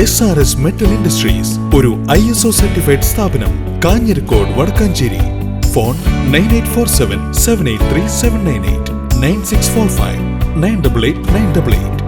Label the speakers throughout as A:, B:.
A: S R S metal industries ഒരു I S O certified സ്ഥാപനം Kanjirakode Vadakkanchery. Phone nine eight four seven seven eight three seven nine eight nine six four five nine double eight nine double eight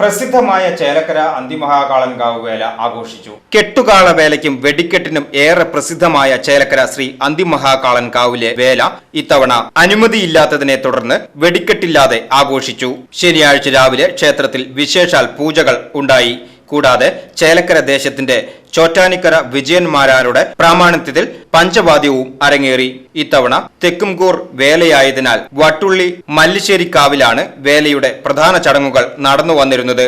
B: പ്രസിദ്ധമായ ചേലക്കര അന്തിമഹാകാളൻകാവ് വേല ആഘോഷിച്ചു. കെട്ടുകാള വേലയ്ക്കും വെടിക്കെട്ടിനും ഏറെ പ്രസിദ്ധമായ ചേലക്കര ശ്രീ അന്തിമഹാകാളൻകാവിലെ വേല ഇത്തവണ അനുമതിയില്ലാത്തതിനെ തുടർന്ന് വെടിക്കെട്ടില്ലാതെ ആഘോഷിച്ചു. ശനിയാഴ്ച രാവിലെ ക്ഷേത്രത്തിൽ വിശേഷാൽ പൂജകൾ ഉണ്ടായി. കൂടാതെ ചേലക്കര ദേശത്തിന്റെ ചോറ്റാനിക്കര വിജയന്മാരാരുടെ പ്രാമാണിത്യത്തിൽ പഞ്ചവാദ്യവും അരങ്ങേറി. ഇത്തവണ തെക്കുംകൂർ വേലയായതിനാൽ വട്ടുള്ളി മല്ലിശ്ശേരിക്കാവിലാണ് വേലയുടെ പ്രധാന ചടങ്ങുകൾ നടന്നു വന്നിരുന്നത്.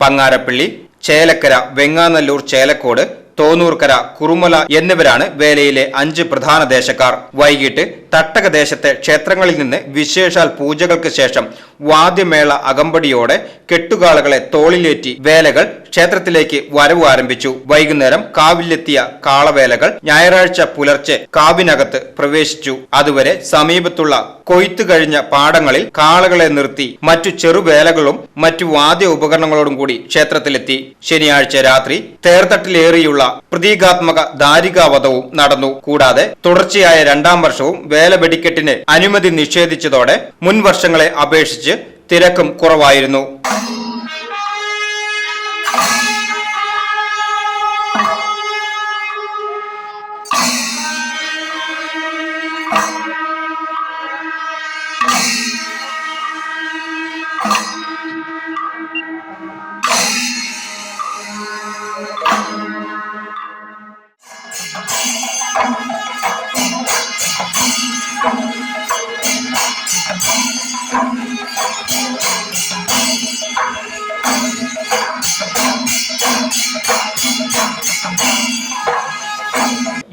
B: പങ്ങാരപ്പള്ളി ചേലക്കര വെങ്ങാനല്ലൂർ ചേലക്കോട് തോന്നൂർക്കര കുറുമല എന്നിവരാണ് വേലയിലെ അഞ്ച് പ്രധാന ദേശക്കാർ. വൈകിട്ട് തട്ടക ദേശത്തെ ക്ഷേത്രങ്ങളിൽ നിന്ന് വിശേഷാൽ പൂജകൾക്ക് ശേഷം വാദ്യമേള അകമ്പടിയോടെ കെട്ടുകാളകളെ തോളിലേറ്റി വേലകൾ ക്ഷേത്രത്തിലേക്ക് വരവ് ആരംഭിച്ചു. വൈകുന്നേരം കാവിലെത്തിയ കാളവേലകൾ ഞായറാഴ്ച പുലർച്ചെ കാവിനകത്ത് പ്രവേശിച്ചു. അതുവരെ സമീപത്തുള്ള കൊയ്ത്തു കഴിഞ്ഞ പാടങ്ങളിൽ കാളകളെ നിർത്തി മറ്റു ചെറുവേലകളും മറ്റു വാദ്യ ഉപകരണങ്ങളോടും കൂടി ക്ഷേത്രത്തിലെത്തി. ശനിയാഴ്ച രാത്രി തേർത്തട്ടിലേറിയുള്ള പ്രതീകാത്മക ദാരികാവധവും നടന്നു. കൂടാതെ തുടർച്ചയായ രണ്ടാം വർഷവും വേല വെടിക്കെട്ടിന് അനുമതി നിഷേധിച്ചതോടെ മുൻ വർഷങ്ങളെ അപേക്ഷിച്ച് തിരക്കും കുറവായിരുന്നു.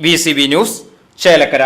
B: V C B news Chelakkara